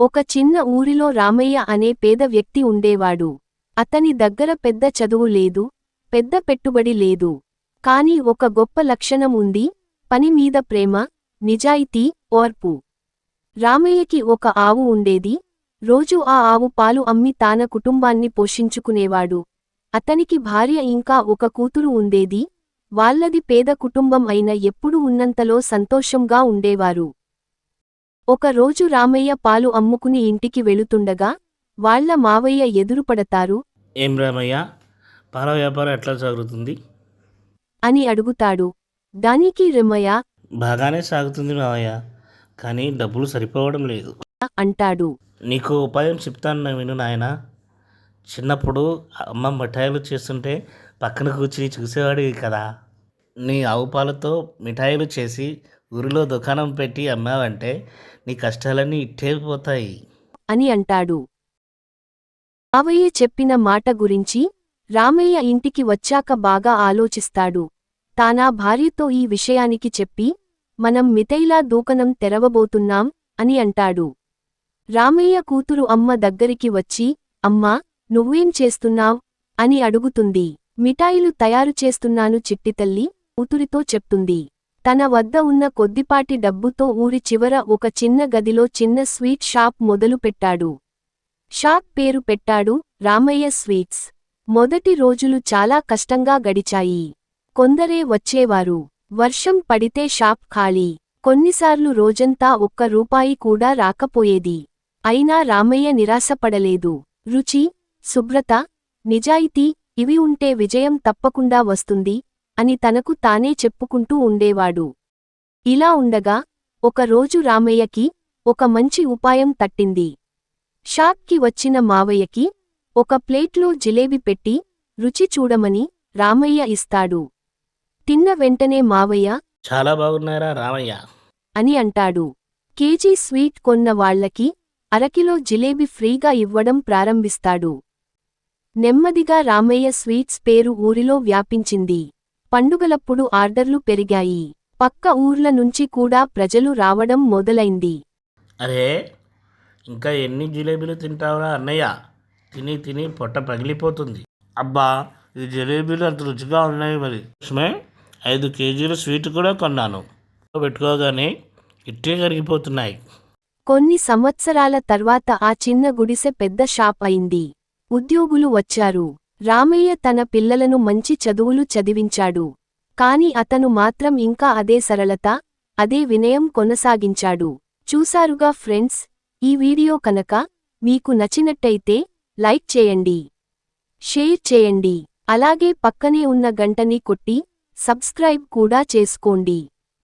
ఒక చిన్న ఊరిలో రామయ్య అనే పేద వ్యక్తి ఉండేవాడు. అతని దగ్గర పెద్ద చదువు లేదు పెద్ద పెట్టుబడి లేదు. కాని ఒక గొప్ప లక్షణం ఉంది పనిమీద ప్రేమ నిజాయితీ ఓర్పు. రామయ్యకి ఒక ఆవు ఉండేది. రోజూ ఆ ఆవు పాలు అమ్మి తాన కుటుంబాన్ని పోషించుకునేవాడు. అతనికి భార్య ఇంకా ఒక కూతురు ఉండేది. వాళ్ళది పేద కుటుంబం అయిన ఎప్పుడు ఉన్నంతలో సంతోషంగా ఉండేవారు. ఒకరోజు రామయ్య పాలు అమ్ముకుని ఇంటికి వెళుతుండగా వాళ్ళ మావయ్య ఎదురుపడతారు. ఏం రామయ్య? పాల వ్యాపారం ఎట్లా సాగుతుంది? అని అడుగుతాడు. దానికి రెమ్మయ్య బాగానే సాగుతుంది మావయ్య కానీ డబ్బులు సరిపోవడం లేదు. అంటాడు. నీకు ఉపాయం చెప్తాను విను నాయన. చిన్నప్పుడు అమ్మ మిఠాయిలు చేస్తుంటే పక్కన కూర్చుని చూసేవాడివి కదా. నీ ఆవు పాలతో మిఠాయిలు చేసి ఊరిలో దుకాణం పెట్టి అమ్మావంటే నీ కష్టాలన్నీ ఇట్టే పోతాయి అని అంటాడు. బావయ్య చెప్పిన మాట గురించి రామయ్య ఇంటికి వచ్చాక బాగా ఆలోచిస్తాడు. తానా భార్యతో ఈ విషయానికి చెప్పి మనం మితైలా దూకనం తెరవబోతున్నాం అని అంటాడు. రామయ్య కూతురు అమ్మ దగ్గరికి వచ్చి అమ్మా నువ్వేం చేస్తున్నావ్? అని అడుగుతుంది. మిఠాయిలు తయారు చేస్తున్నాను చిట్టితల్లి కూతురితో చెప్తుంది. తన వద్ద ఉన్న కొద్దిపాటి డబ్బుతో ఊరి చివర ఒక చిన్న గదిలో చిన్న స్వీట్ షాప్ మొదలుపెట్టాడు షాప్ పేరు పెట్టాడు రామయ్య స్వీట్స్. మొదటి రోజులు చాలా కష్టంగా గడిచాయి. కొందరే వచ్చేవారు. వర్షం పడితే షాప్ ఖాళీ. కొన్నిసార్లు రోజంతా ఒక్క రూపాయి కూడా రాకపోయేది. అయినా రామయ్య నిరాశపడలేదు. రుచి శుభ్రత నిజాయితీ ఇవి ఉంటే విజయం తప్పకుండా వస్తుంది. అని తనకు తానే చెప్పుకుంటూ ఉండేవాడు. ఇలా ఉండగా ఒకరోజు రామయ్యకి ఒక మంచి ఉపాయం తట్టింది. షాప్కి వచ్చిన మావయ్యకి ఒక ప్లేట్లో జిలేబి పెట్టి రుచి చూడమని రామయ్య ఇస్తాడు. తిన్న వెంటనే మావయ్య చాలా బాగున్నారా రామయ్య? అని అంటాడు. కేజీ స్వీట్ కొన్న వాళ్ళకి అరకిలో జిలేబి ఫ్రీగా ఇవ్వడం ప్రారంభిస్తాడు. నెమ్మదిగా రామయ్య స్వీట్స్ పేరు ఊరిలో వ్యాపించింది. పండుగలప్పుడు ఆర్డర్లు పెరిగాయి. పక్క ఊర్ల నుంచి కూడా ప్రజలు రావడం మొదలైంది. అరే ఇంకా ఎన్ని జిలేబీలు తింటావురా అన్నయ్య? తిని తిని పొట్ట పగిలిపోతుంది. అబ్బా ఈ జిలేబీలు అంత రుచిగా ఉన్నాయి మరి. సుమే ఐదు కేజీల స్వీట్ కూడా కొన్నాను. పెట్టుకోగానే ఇట్టే కరిగిపోతున్నాయి. కొన్ని సంవత్సరాల తర్వాత ఆ చిన్న గుడిసె పెద్ద షాప్ అయింది. ఉద్యోగులు వచ్చారు. రామయ్య తన పిల్లలను మంచి చదువులు చదివించాడు. కాని అతను మాత్రం ఇంకా అదే సరళత అదే వినయం కొనసాగించాడు. చూసారుగా ఫ్రెండ్స్ ఈ వీడియో కనుక మీకు నచ్చినట్టయితే లైక్ చేయండి షేర్ చేయండి. అలాగే పక్కనే ఉన్న గంటని కొట్టి సబ్స్క్రైబ్ కూడా చేసుకోండి.